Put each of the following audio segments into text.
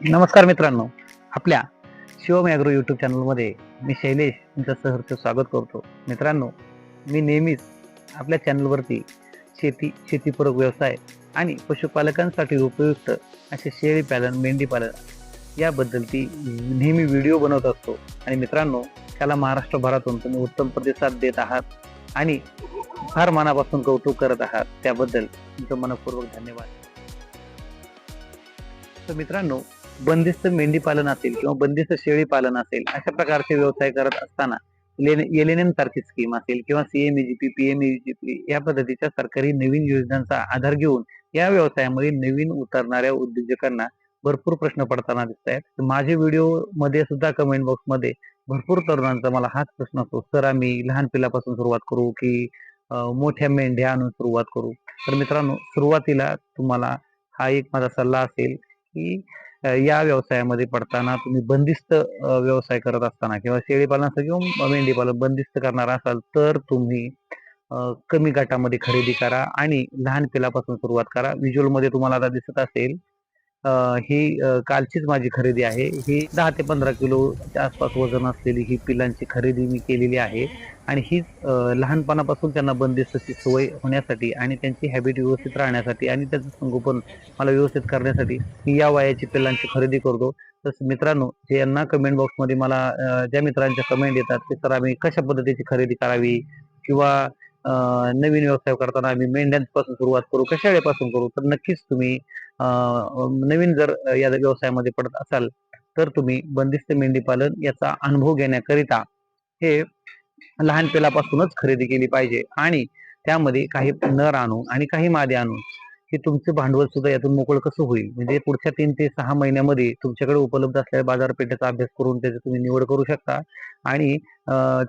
नमस्कार मित्रांनो. आपल्या शिवम ॲग्रो यूट्यूब चॅनलमध्ये मी शैलेश तुमचं सहर्ष स्वागत करतो. मित्रांनो मी नेहमीच आपल्या चॅनलवरती शेती शेतीपूरक व्यवसाय आणि पशुपालकांसाठी उपयुक्त असे शेळी पालन मेंढी पालन याबद्दलची नेहमी व्हिडिओ बनवत असतो. आणि मित्रांनो त्याला महाराष्ट्रभरातून तुम्ही उत्तम प्रतिसाद देत आहात आणि फार मनापासून कौतुक करत आहात त्याबद्दल तुमचं मनपूर्वक धन्यवाद. तर मित्रांनो बंदिस्त मेंढी पालन असेल किंवा बंदिस्त शेळी पालन असेल अशा प्रकारचे व्यवसाय करत असताना एलएनएम सारखी स्कीम असेल किंवा सीएमईजीपी पीएमईजीपी या पद्धतीच्या सरकारी नवीन योजनांचा आधार घेऊन या व्यवसायामध्ये नवीन उतरणाऱ्या उद्योजकांना भरपूर प्रश्न पडताना दिसत आहेत माझे व्हिडिओमध्ये सुद्धा कमेंट बॉक्समध्ये भरपूर तरुणांचा मला हाच प्रश्न असतो. सर आम्ही लहान पिलापासून सुरुवात करू की मोठ्या मेंढ्या आणून सुरुवात करू? तर मित्रांनो सुरुवातीला तुम्हाला हा एक माझा सल्ला असेल की या व्यवसायामध्ये पडताना तुम्ही बंदिस्त व्यवसाय करत असताना किंवा शेळी पालन किंवा मेंढी पालन बंदिस्त करणार असाल तर तुम्ही कमी गटामध्ये खरेदी करा आणि लहान पिलापासून सुरुवात करा. व्हिज्युअलमध्ये तुम्हाला आता दिसत असेल ही कालचीच माझी खरेदी आहे. ही दहा ते पंधरा किलोच्या आसपास वजन असलेली ही पिलांची खरेदी मी केलेली आहे. आणि हीच लहानपणापासून त्यांना बंदिस्तची सवय होण्यासाठी आणि त्यांची हॅबिट व्यवस्थित राहण्यासाठी आणि त्याचं संगोपन मला व्यवस्थित करण्यासाठी मी या वयाची पिल्लांची खरेदी करतो. तसं मित्रांनो जे यांना कमेंट बॉक्समध्ये मला ज्या मित्रांच्या कमेंट येतात की सर आम्ही कशा पद्धतीची खरेदी करावी? किंवा नवीन व्यवसाय करताना आम्ही मेंढ्यांपासून सुरुवात करू का शेळ्यापासून करू? तर नक्कीच तुम्ही नवीन जर या व्यवसायामध्ये पडत असाल तर तुम्ही बंदिस्त मेंढी पालन याचा अनुभव घेण्याकरिता हे लहान पेलापासूनच खरेदी केली पाहिजे. आणि त्यामध्ये काही नर आणून आणि काही मादे आणून हे तुमचं भांडवल सुद्धा यातून मोकळ कसं होईल? म्हणजे पुढच्या तीन ते सहा महिन्यामध्ये तुमच्याकडे उपलब्ध असलेल्या बाजारपेठेचा अभ्यास करून त्याची तुम्ही निवड करू शकता. आणि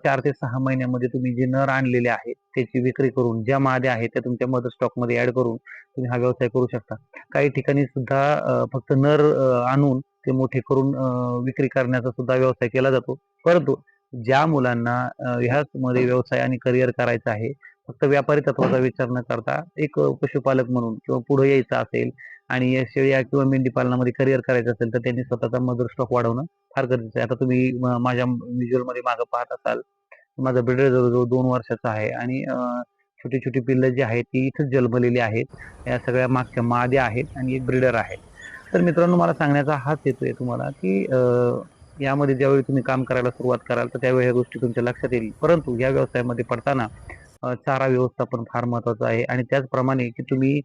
चार ते सहा महिन्यामध्ये तुम्ही जे नर आणलेले आहेत त्याची विक्री करून ज्या माद्या आहेत त्या तुमच्या मदर स्टॉकमध्ये ऍड करून तुम्ही हा व्यवसाय करू शकता. काही ठिकाणी सुद्धा फक्त नर आणून ते मोठे करून विक्री करण्याचा सुद्धा व्यवसाय केला जातो. परंतु ज्या मुलांना ह्याच मध्ये व्यवसाय आणि करिअर करायचं आहे फक्त व्यापारी तत्वाचा विचार न करता एक पशुपालक म्हणून किंवा पुढे यायचं असेल आणि या शेळ्या किंवा मेंढी पालनामध्ये करिअर करायचं असेल तर त्यांनी स्वतःचा मदर स्टॉक वाढवणं फार गरजेचं आहे. आता तुम्ही म- माझ्या व्हिज्युअलमध्ये मागं पाहत असाल माझा ब्रिडर जवळजवळ दोन वर्षाचा आहे आणि छोटी छोटी पिल्लं जी आहेत ती इथंच जन्मलेली आहेत. या सगळ्या मागच्या माद्या आहेत आणि एक ब्रिडर आहे. तर मित्रांनो मला सांगण्याचा हाच येतोय तुम्हाला की यामध्ये ज्यावेळी तुम्ही काम करायला सुरुवात कराल तर त्यावेळी ह्या गोष्टी तुमच्या लक्षात येईल. परंतु या व्यवसायामध्ये पडताना चारा व्यवस्थापन फार महत्वाचं आहे. आणि त्याचप्रमाणे की तुम्ही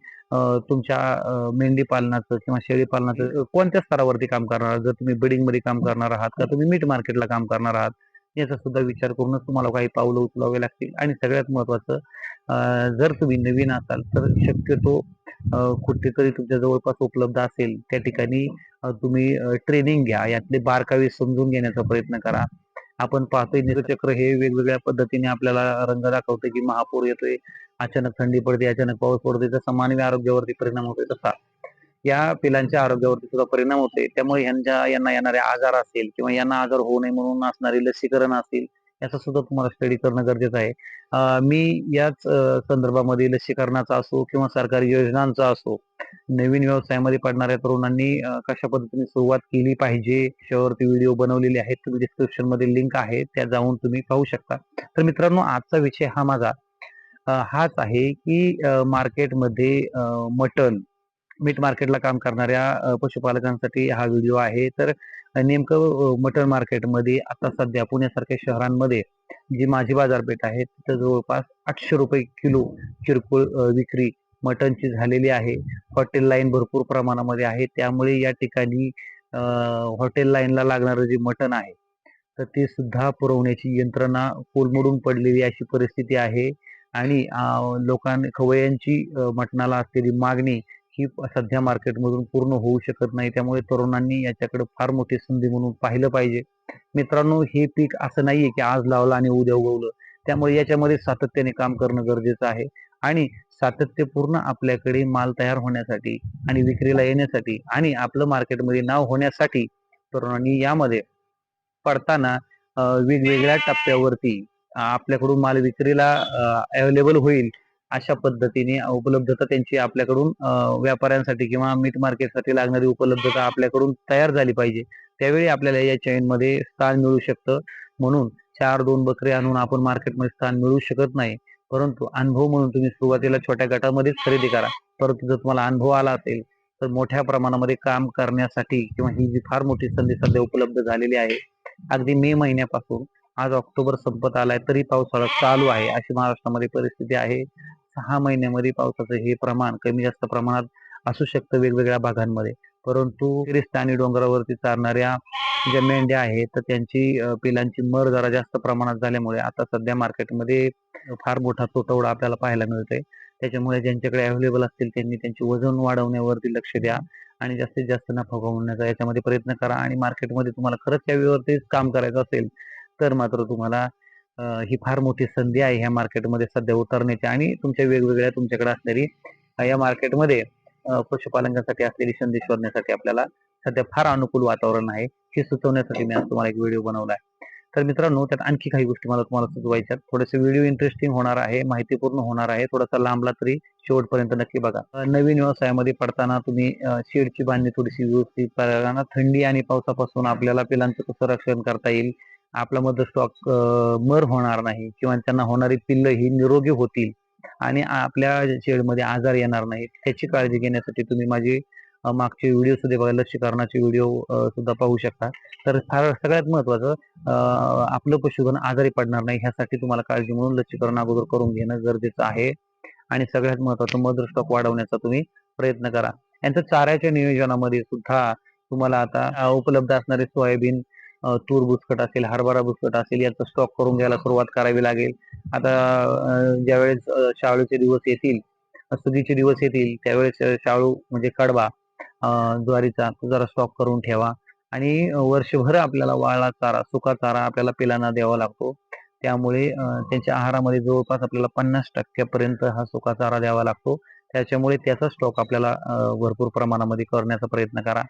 तुमच्या मेंढी पालनाचं किंवा शेळी पालनाचं कोणत्या स्तरावरती काम करणार आहात? जर तुम्ही बिडिंगमध्ये काम करणार आहात का? तुम्ही मीट मार्केटला काम करणार आहात? याचा सुद्धा विचार करूनच तुम्हाला काही पावलं उचलावे लागतील. आणि सगळ्यात महत्वाचं जर तुम्ही नवीन असाल तर शक्यतो कुठेतरी तुमच्या जवळपास उपलब्ध असेल. त्या ठिकाणी तुम्ही ट्रेनिंग घ्या. यातले बारकावे समजून घेण्याचा प्रयत्न करा. आपण पाहतोय निरचक्र हे वेगवेगळ्या पद्धतीने आपल्याला रंग दाखवतोय की महापूर येतोय अचानक थंडी पडते अचानक पाऊस पडतोय तसा मानवी आरोग्यावरती परिणाम होतोय तसा. या पिलांच्या आरोग्यावरती सुद्धा परिणाम होतोय. त्यामुळे यांच्या यांना येणारे आजार असेल किंवा यांना आजार होऊ नये म्हणून असणारी लसीकरण असेल याचा सुद्धा तुम्हाला स्टडी करणं गरजेचं आहे. मी याच संदर्भामध्ये लसीकरणाचा असो किंवा सरकारी योजनांचा असो नवीन व्यवसायामध्ये पडणाऱ्या तरुणांनी कशा पद्धतीने सुरुवात केली पाहिजे याच्यावरती व्हिडिओ बनवलेले आहेत तुम्ही डिस्क्रिप्शनमध्ये लिंक आहे त्या जाऊन तुम्ही पाहू शकता. तर मित्रांनो आजचा विषय हा माझा हाच आहे की मार्केटमध्ये मटन मीट मार्केटला काम करणाऱ्या पशुपालकांसाठी हा व्हिडिओ आहे. तर नेमकं मटन मार्केटमध्ये आता सध्या पुण्यासारख्या शहरांमध्ये जी माझी बाजारपेठ आहे तिथं जवळपास आठशे रुपये किलो किरकोळ विक्री मटनची झालेली आहे. हॉटेल लाईन भरपूर प्रमाणामध्ये आहे. त्यामुळे या ठिकाणी हॉटेल लाईनला लागणारं जे मटन आहे तर ते सुद्धा पुरवण्याची यंत्रणा कोलमडून पडलेली अशी परिस्थिती आहे. आणि लोकांनी खवय्यांची मटणाला असलेली मागणी ही सध्या मार्केटमधून पूर्ण होऊ शकत नाही. त्यामुळे तरुणांनी याच्याकडे फार मोठी संधी म्हणून पाहिलं पाहिजे. मित्रांनो हे पीक असं नाहीये की आज लावलं आणि उद्या उगवलं. त्यामुळे याच्यामध्ये सातत्याने काम करणं गरजेचं आहे. आणि सातत्यपूर्ण आपल्याकडे माल तयार होण्यासाठी आणि विक्रीला येण्यासाठी आणि आपलं मार्केटमध्ये नाव होण्यासाठी तरुणांनी यामध्ये पडताना वेगवेगळ्या टप्प्यावरती आपल्याकडून माल विक्रीला अवेलेबल होईल. अशा पद्धतीने उपलब्धता त्यांची आपल्याकडून व्यापाऱ्यांसाठी किंवा मीट मार्केटसाठी लागणारी उपलब्धता आपल्याकडून तयार झाली पाहिजे. त्यावेळी आपल्याला या चेनमध्ये स्थान मिळू शकतं. म्हणून चार दोन बकरे आणून आपण मार्केटमध्ये स्थान मिळू शकत नाही. परंतु अनुभव म्हणून तुम्ही सुरुवातीला छोट्या गटामध्येच खरेदी करा. परंतु जर तुम्हाला अनुभव आला असेल तर मोठ्या प्रमाणामध्ये काम करण्यासाठी किंवा ही जी फार मोठी संधी सध्या उपलब्ध झालेली आहे अगदी मे महिन्यापासून आज ऑक्टोबर संपत आलाय तरी पावसाळा चालू आहे अशी महाराष्ट्रामध्ये परिस्थिती आहे. सहा महिन्यामध्ये पावसाचं हे प्रमाण कमी जास्त प्रमाणात असू शकतं वेगवेगळ्या भागांमध्ये. परंतु गिरिस्थ आणि डोंगरावरती चालणाऱ्या ज्या मेंढ्या आहेत तर त्यांची पिलांची मर जरा जास्त प्रमाणात झाल्यामुळे आता सध्या मार्केटमध्ये फार मोठा तुटवडा आपल्याला पाहायला मिळतोय. त्याच्यामुळे ज्यांच्याकडे अव्हेलेबल असतील त्यांनी त्यांचे वजन वाढवण्यावरती लक्ष द्या आणि जास्तीत जास्त नफा कमवण्याचा याच्यामध्ये प्रयत्न करा आणि मार्केटमध्ये तुम्हाला खरंच त्या वेळेवरतीच काम करायचं असेल तर मात्र तुम्हाला ही फार मोठी संधी आहे ह्या मार्केटमध्ये सध्या उतरण्याची आणि तुमच्या वेगवेगळ्या तुमच्याकडे असणारी या मार्केटमध्ये पशुपालकांसाठी असलेली संधी शोधण्यासाठी आपल्याला सध्या फार अनुकूल वातावरण आहे. हे सुचवण्यासाठी मी आज तुम्हाला एक व्हिडिओ बनवला आहे तर मित्रांनो त्यात आणखी काही गोष्टी मला तुम्हाला सुचवायच्या थोडेसे व्हिडिओ इंटरेस्टिंग होणार आहे माहितीपूर्ण होणार आहे. थोडासा लांबला तरी शेवटपर्यंत नक्की बघा. नवीन व्यवसायामध्ये पडताना तुम्ही शेडची बांधणी थोडीशी व्यवस्थित थंडी आणि पावसापासून आपल्याला पिलांचं कसं रक्षण करता येईल आपला मध्ये स्टॉक मर होणार नाही किंवा त्यांना होणारी पिल्ल ही निरोगी होतील आणि आपल्या शेडमध्ये आजार येणार नाही त्याची काळजी घेण्यासाठी तुम्ही माझी मागचे व्हिडिओ सुद्धा बघा लसीकरणाचे व्हिडिओ सुद्धा पाहू शकता. तर फार सगळ्यात महत्वाचं आपलं पशुधन आजारी पडणार नाही ह्यासाठी तुम्हाला काळजी म्हणून लसीकरण अगोदर करून घेणं गरजेचं आहे. आणि सगळ्यात महत्वाचं मदर स्टॉक वाढवण्याचा तुम्ही प्रयत्न करा. यांचं चाऱ्याच्या नियोजनामध्ये सुद्धा तुम्हाला आता उपलब्ध असणारे सोयाबीन तूर बुसकट असेल हरभरा बुसकट असेल याचा स्टॉक करून घ्यायला सुरुवात करावी लागेल. आता ज्यावेळेस शाळूचे दिवस येतील सुगीचे दिवस येतील त्यावेळेस शाळू म्हणजे कडवा ज्वारीचा तो जरा स्टॉक करून ठेवा. आणि वर्षभर आपल्याला वाळा चारा सुका चारा आपल्याला पिलांना द्यावा लागतो. त्यामुळे त्यांच्या आहारामध्ये जवळपास आपल्याला पन्नास टक्क्यापर्यंत हा सुका चारा द्यावा लागतो. त्याच्यामुळे त्याचा स्टॉक आपल्याला भरपूर प्रमाणामध्ये करण्याचा प्रयत्न करा.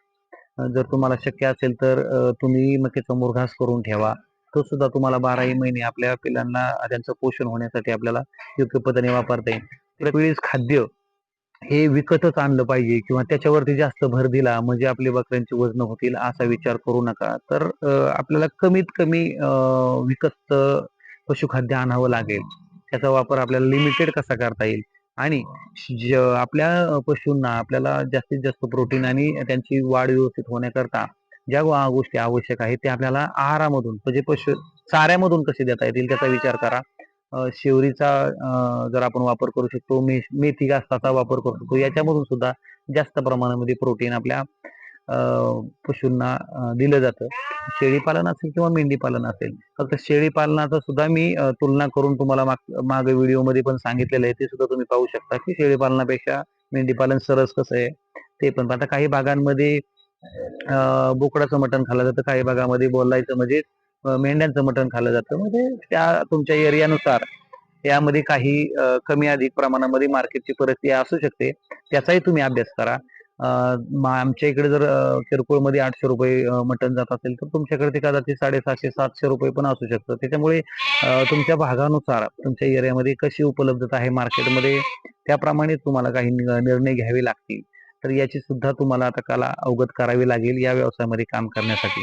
जर तुम्हाला शक्य असेल तर तुम्ही मक्याचा मुरघास करून ठेवा. तो सुद्धा तुम्हाला बाराही महिने आपल्या पिलांना त्यांचं पोषण होण्यासाठी आपल्याला योग्य पद्धतीने वापरता येईल. प्रत्येक वेळेस खाद्य हे विकतच आणलं पाहिजे किंवा त्याच्यावरती जास्त भर दिला म्हणजे आपले बकऱ्यांची वजन होतील असा विचार करू नका. तर आपल्याला कमीत कमी विकत पशुखाद्य आणावं लागेल. त्याचा वापर आपल्याला लिमिटेड कसा करता येईल? आणि ज- आपल्या पशूंना आपल्याला जास्तीत जास्त प्रोटीन आणि त्यांची वाढ व्यवस्थित होण्याकरता ज्या गोष्टी आवश्यक आहेत ते आपल्याला आहारामधून म्हणजे पशु चाऱ्यामधून कसे देता येतील त्याचा विचार करा. अं, शेवरीचा अं, जर आपण वापर करू शकतो मे मेथी घासाचा वापर करू शकतो याच्यामधून सुद्धा जास्त प्रमाणामध्ये प्रोटीन आपल्या पशूंना दिलं जातं. शेळी पालन असेल किंवा मेंढी पालन असेल. फक्त शेळी पालनाचा सुद्धा मी तुलना करून तुम्हाला माग मागे व्हिडिओमध्ये पण सांगितलेलं आहे. ते सुद्धा तुम्ही पाहू शकता की शेळी पालनापेक्षा मेंढी पालन सरस कसं आहे ते पण. आता काही भागांमध्ये बोकडाचं मटण खाल्लं जातं. काही भागामध्ये बोलायचं म्हणजे मेंढ्यांचं मटण खाल्लं जातं. म्हणजे त्या तुमच्या एरियानुसार यामध्ये काही कमी अधिक प्रमाणामध्ये मार्केटची परिस्थिती असू शकते. त्याचाही तुम्ही अभ्यास करा. आमच्या इकडे जर किरकोळ किरकोळमध्ये आठशे रुपये मटण जात असेल तर तुमच्याकडे ते कदाचित साडेसहाशे सातशे रुपये पण असू शकतं. त्याच्यामुळे तुमच्या भागानुसार तुमच्या एरियामध्ये कशी उपलब्धता आहे मार्केटमध्ये त्याप्रमाणे तुम्हाला काही निर्णय घ्यावे लागतील. तर याची सुद्धा तुम्हाला आता कला अवगत करावी लागेल या व्यवसायामध्ये काम करण्यासाठी.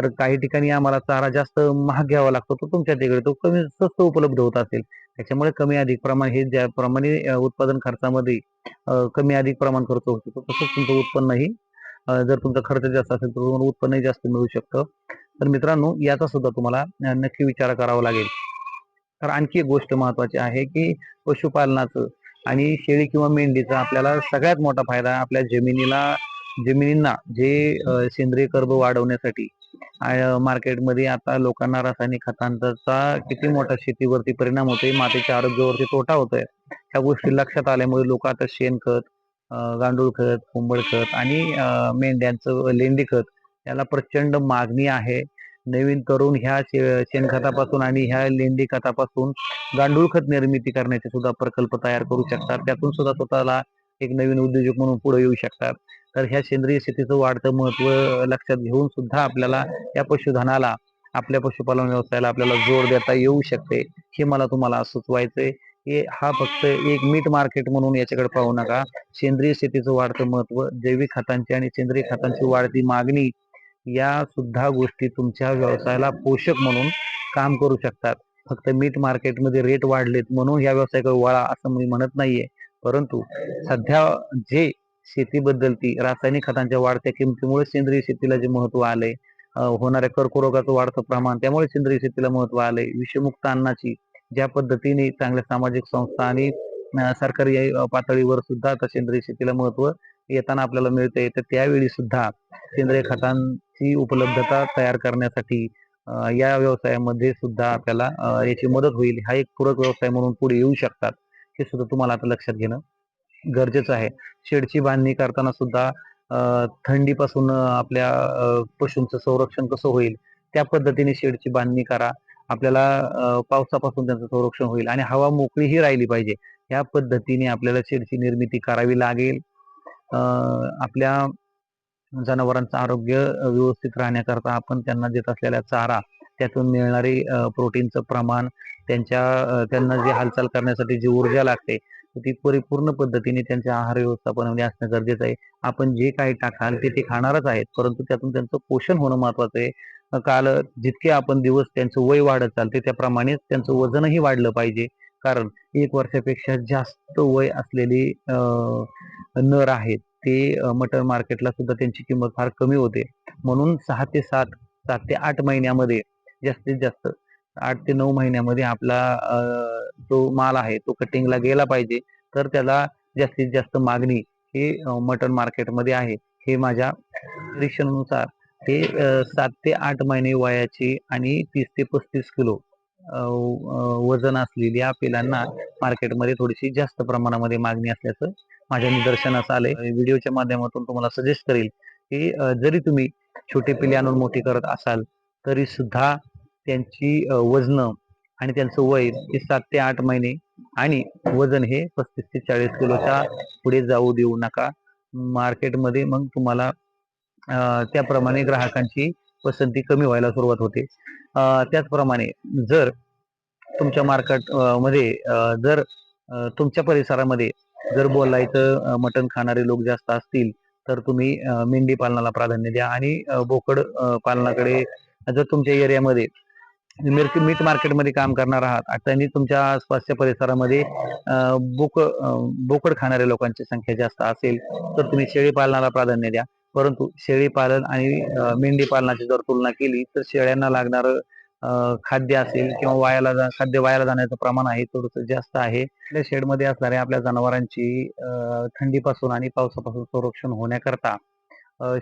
तर काही ठिकाणी आम्हाला चारा जास्त महाग घ्यावा लागतो तो तुमच्या तिकडे तो कमी स्वस्त उपलब्ध होत असेल. त्याच्यामुळे कमी अधिक प्रमाण हे ज्याप्रमाणे प्रमाणे उत्पादन खर्चामध्ये कमी अधिक प्रमाण खर्च होतो तो तसंच तुमचं उत्पन्नही जर तुमचा खर्च जास्त असेल तर तुम्हाला उत्पन्नही जास्त मिळू शकतं. तर मित्रांनो याचा सुद्धा तुम्हाला नक्की विचार करावा लागेल. तर आणखी एक गोष्ट महत्वाची आहे की पशुपालनाचं आणि शेळी किंवा मेंढीचा आपल्याला सगळ्यात मोठा फायदा आपल्या जमिनीला जमिनींना जे सेंद्रिय कर्ब वाढवण्यासाठी मार्केटमध्ये आता लोकांना रासायनिक खतांचा किती मोठा शेतीवरती परिणाम होतोय मातीच्या आरोग्यावरती तोटा होतोय. ह्या गोष्टी लक्षात आल्यामुळे लोक आता शेणखत गांडूळ खत कुंबळ खत आणि मेंढ्यांचं लेंडी खत याला प्रचंड मागणी आहे. नवीन तरुण ह्या शेणखतापासून आणि ह्या लेंडी खतापासून गांडूळ खत निर्मिती करण्याचे सुद्धा प्रकल्प तयार करू शकतात. त्यातून सुद्धा स्वतःला एक नवीन उद्योजक म्हणून पुढे येऊ शकतात. तर ह्या सेंद्रिय शेतीचं वाढतं महत्त्व लक्षात घेऊन सुद्धा आपल्याला या पशुधनाला आपल्या पशुपालन व्यवसायाला आपल्याला जोर देता येऊ शकते हे मला तुम्हाला सुचवायचंय. हे हा फक्त एक मीठ मार्केट म्हणून याच्याकडे पाहू नका. सेंद्रिय शेतीचं वाढतं महत्त्व जैविक खतांची आणि सेंद्रिय खतांची वाढती मागणी या सुद्धा गोष्टी तुमच्या व्यवसायाला पोषक म्हणून काम करू शकतात. फक्त मीठ मार्केटमध्ये रेट वाढलेत म्हणून या व्यवसायाकडे वळा असं मी म्हणत नाहीये. परंतु सध्या जे शेती बदलती रासायनिक खतांच्या वाढत्या किमतीमुळे सेंद्रिय शेतीला जे महत्त्व आलंय होणाऱ्या कर्करोगाचं वाढतं प्रमाण त्यामुळे सेंद्रिय शेतीला महत्त्व आलंय. विषमुक्त अन्नाची ज्या पद्धतीने चांगल्या सामाजिक संस्था आणि सरकारी पातळीवर सुद्धा आता सेंद्रिय शेतीला महत्त्व येताना आपल्याला मिळतंय तर त्यावेळी सुद्धा सेंद्रिय खतांची उपलब्धता तयार करण्यासाठी या व्यवसायामध्ये सुद्धा आपल्याला याची मदत होईल. हा एक पूरक व्यवसाय म्हणून पुढे येऊ शकतात हे सुद्धा तुम्हाला आता लक्षात घेणं गरजेचं आहे. शेडची बांधणी करताना सुद्धा थंडीपासून आपल्या पशूंचं संरक्षण कसं होईल त्या पद्धतीने शेडची बांधणी करा. आपल्याला पावसापासून त्यांचं संरक्षण होईल आणि हवा मोकळीही राहिली पाहिजे. या पद्धतीने आपल्याला शेडची निर्मिती करावी लागेल. आपल्या जनावरांचं आरोग्य व्यवस्थित राहण्याकरता आपण त्यांना देत असलेला चारा त्यातून मिळणारे प्रोटीनचं प्रमाण त्यांच्या त्यांना जी हालचाल करण्यासाठी जी ऊर्जा लागते ती परिपूर्ण पद्धतीने त्यांच्या आहार व्यवस्थापनामध्ये म्हणजे असणं गरजेचं आहे. आपण जे काही टाकाल ते ते खाणारच आहेत. परंतु त्यातून त्यांचं पोषण होणं महत्वाचं आहे. काल जितके आपण दिवस त्यांचं वय वाढत चालते त्याप्रमाणेच त्यांचं वजनही वाढलं पाहिजे. कारण एक वर्षापेक्षा जास्त वय असलेली नर आहेत ते मटर मटन मार्केटला सुद्धा त्यांची किंमत फार कमी होते. म्हणून सहा ते सात सात ते आठ महिन्यामध्ये जास्तीत जास्त आठ ते नऊ महिन्यामध्ये आपला जो माल आहे तो कटिंगला गेला पाहिजे. तर त्याला जास्तीत जास्त मागणी ही मटन मार्केटमध्ये आहे. हे माझ्या निरीक्षणानुसार हे सात ते आठ महिने वयाची आणि तीस ते पस्तीस किलो वजन असलेल्या पिलांना मार्केटमध्ये थोडीशी जास्त प्रमाणामध्ये मागणी असल्याचं माझ्या निदर्शनास आले व्हिडिओच्या माध्यमातून तुम्हाला सजेस्ट करेल की जरी तुम्ही छोटे पिल्ले आणून मोठी करत असाल तरी सुद्धा त्यांची वजन वजनं आणि त्यांचं वय हे सात ते आठ महिने आणि वजन हे पस्तीस ते चाळीस किलोच्या पुढे जाऊ देऊ नका. मार्केटमध्ये मग तुम्हाला त्याप्रमाणे ग्राहकांची पसंती कमी व्हायला सुरुवात होते. त्याचप्रमाणे जर तुमच्या मार्केटमध्ये जर तुमच्या परिसरामध्ये जर बोलायचं मटण खाणारे लोक जास्त असतील तर तुम्ही मेंढी पालनाला प्राधान्य द्या आणि बोकड पालनाकडे जर तुमच्या एरियामध्ये मीट मार्केटमध्ये काम करणार आहात. आणि त्यांनी तुमच्या आसपासच्या परिसरामध्ये बोक बोकड खाणाऱ्या लोकांची संख्या जास्त असेल तर तुम्ही शेळी पालनाला प्राधान्य द्या. परंतु शेळी पालन आणि मेंढी पालनाची जर तुलना केली तर शेळ्यांना लागणारं खाद्य असेल किंवा वायाला खाद्य वायाला जाण्याचं प्रमाण आहे थोडंसं जास्त आहे. आपल्या शेडमध्ये असणाऱ्या आपल्या जनावरांची थंडीपासून आणि पावसापासून संरक्षण होण्याकरता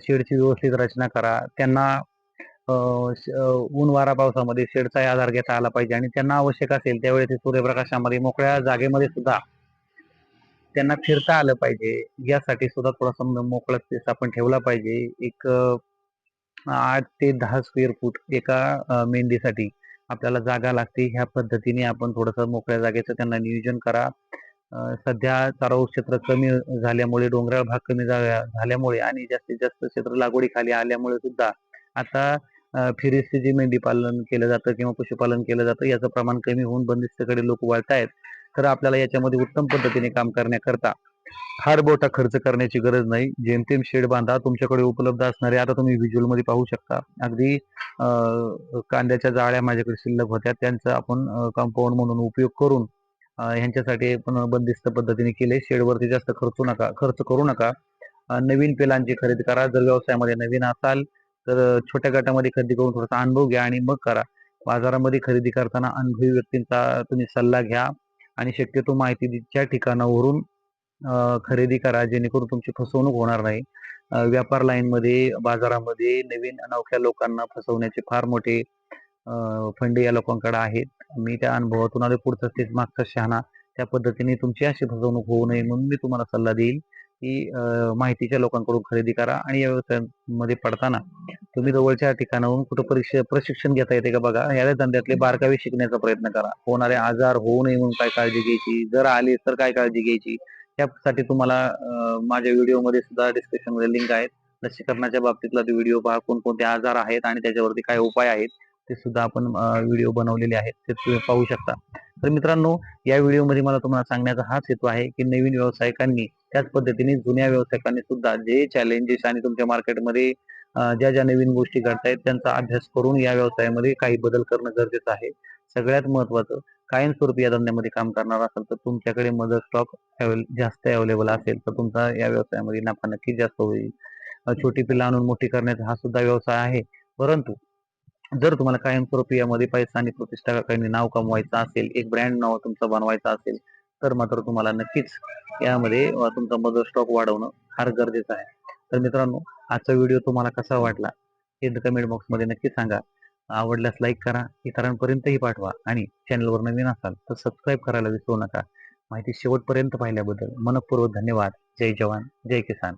शेडची व्यवस्थित रचना करा. त्यांना ऊन वारा पावसामध्ये शेडचाही आधार घेता आला पाहिजे आणि त्यांना आवश्यक असेल त्यावेळी ते सूर्यप्रकाशामध्ये मोकळ्या जागेमध्ये सुद्धा त्यांना फिरता आलं पाहिजे. यासाठी सुद्धा थोडासा मोकळा स्पेस आपण ठेवला पाहिजे. एक आठ ते दहा स्क्वेअर फूट एका मेंढीसाठी आपल्याला जागा लागते. ह्या पद्धतीने आपण थोडस मोकळ्या जागेचं त्यांना नियोजन करा. सध्या चाराऊ क्षेत्र कमी झाल्यामुळे डोंगराळ भाग कमी झाल्यामुळे आणि जास्तीत जास्त क्षेत्र लागवडीखाली आल्यामुळे सुद्धा आता अ, फिरिस्ती जी मेंढी पालन केलं जातं किंवा पशुपालन केलं जातं याचं प्रमाण कमी होऊन बंदिस्तकडे लोक वळतायत तर आपल्याला याच्यामध्ये उत्तम पद्धतीने काम करण्याकरता फार मोठा खर्च करण्याची गरज नाही. जेमतेम शेड बांधा तुमच्याकडे उपलब्ध असणारे आता तुम्ही व्हिज्युअलमध्ये पाहू शकता. अगदी कांद्याच्या जाळ्या माझ्याकडे शिल्लक होत्या त्यांचा आपण कंपाऊंड म्हणून उपयोग करून ह्यांच्यासाठी पण बंदिस्त पद्धतीने केले. शेडवरती जास्त खर्चू नका खर्च करू नका. नवीन पिलांची खरेदी करा. जर व्यवसायामध्ये नवीन असाल तर छोट्या गटामध्ये खरेदी करून थोडासा अनुभव घ्या आणि मग करा. बाजारामध्ये खरेदी करताना अनुभवी व्यक्तींचा तुम्ही सल्ला घ्या आणि शक्यतो माहितीच्या ठिकाणावरून खरेदी करा जेणेकरून तुमची फसवणूक होणार नाही. व्यापार लाईनमध्ये बाजारामध्ये नवीन अनोख्या लोकांना फसवण्याचे फार मोठे फंडे या लोकांकडे आहेत. मी त्या अनुभवातून आले पुढचा तेच मागचा शहाणा. त्या पद्धतीने तुमची अशी फसवणूक होऊ नये म्हणून मी तुम्हाला सल्ला देईल. की माहितीच्या लोकांकडून खरेदी करा आणि या व्यवसायामध्ये पडताना तुम्ही जवळच्या ठिकाणाहून कुठं परीक्षा प्रशिक्षण घेता येते का बघा? या धंद्यातले बारकावे शिकण्याचा प्रयत्न करा. होणारे आजार होऊ नये म्हणून काय काळजी घ्यायची? जर आले तर काय काळजी घ्यायची? त्यासाठी तुम्हाला माझ्या व्हिडिओमध्ये सुद्धा डिस्क्रिप्शनमध्ये लिंक आहेत. लसीकरणाच्या बाबतीतला तो व्हिडिओ पहा. कोणकोणते आजार आहेत आणि त्याच्यावरती काय उपाय आहेत ते सुद्धा आपण व्हिडिओ बनवलेले आहेत. ते तुम्ही पाहू शकता. तर मित्रांनो या व्हिडिओमध्ये मला तुम्हाला सांगण्याचा हाच हेतू आहे की नवीन व्यावसायिकांनी त्याच पद्धतीने जुन्या व्यावसायिकांनी सुद्धा जे चॅलेंजेस आणि तुमच्या मार्केटमध्ये ज्या ज्या नवीन गोष्टी घडतायत त्यांचा अभ्यास करून या व्यवसायामध्ये काही बदल करणं गरजेचं आहे. सगळ्यात महत्वाचं कायमस्वरूपी या धंद्यामध्ये काम करणार असेल तर तुमच्याकडे मदर स्टॉक जास्त अवेलेबल असेल तर तुमचा या व्यवसायामध्ये नफा नक्की जास्त होईल. छोटी पिल्लं आणून मोठी करण्याचा हा सुद्धा व्यवसाय आहे. परंतु जर तुम्हाला कायमस्वरूपी यामध्ये पैसा आणि प्रतिष्ठा काही नाव कमवायचं असेल एक ब्रँड नाव तुमचा बनवायचा असेल तर मात्र तुम्हाला नक्कीच यामध्ये तुमचा मदर स्टॉक वाढवणं फार गरजेचं आहे. तर मित्रांनो आजचा व्हिडिओ तुम्हाला कसा वाटला? हे कमेंट बॉक्समध्ये नक्की सांगा. आवडल्यास लाईक करा इतरांपर्यंतही पाठवा आणि चॅनलवर नवीन असाल तर सबस्क्राईब करायला विसरू नका. माहिती शेवटपर्यंत पाहिल्याबद्दल मनपूर्वक धन्यवाद. जय जवान जय किसान.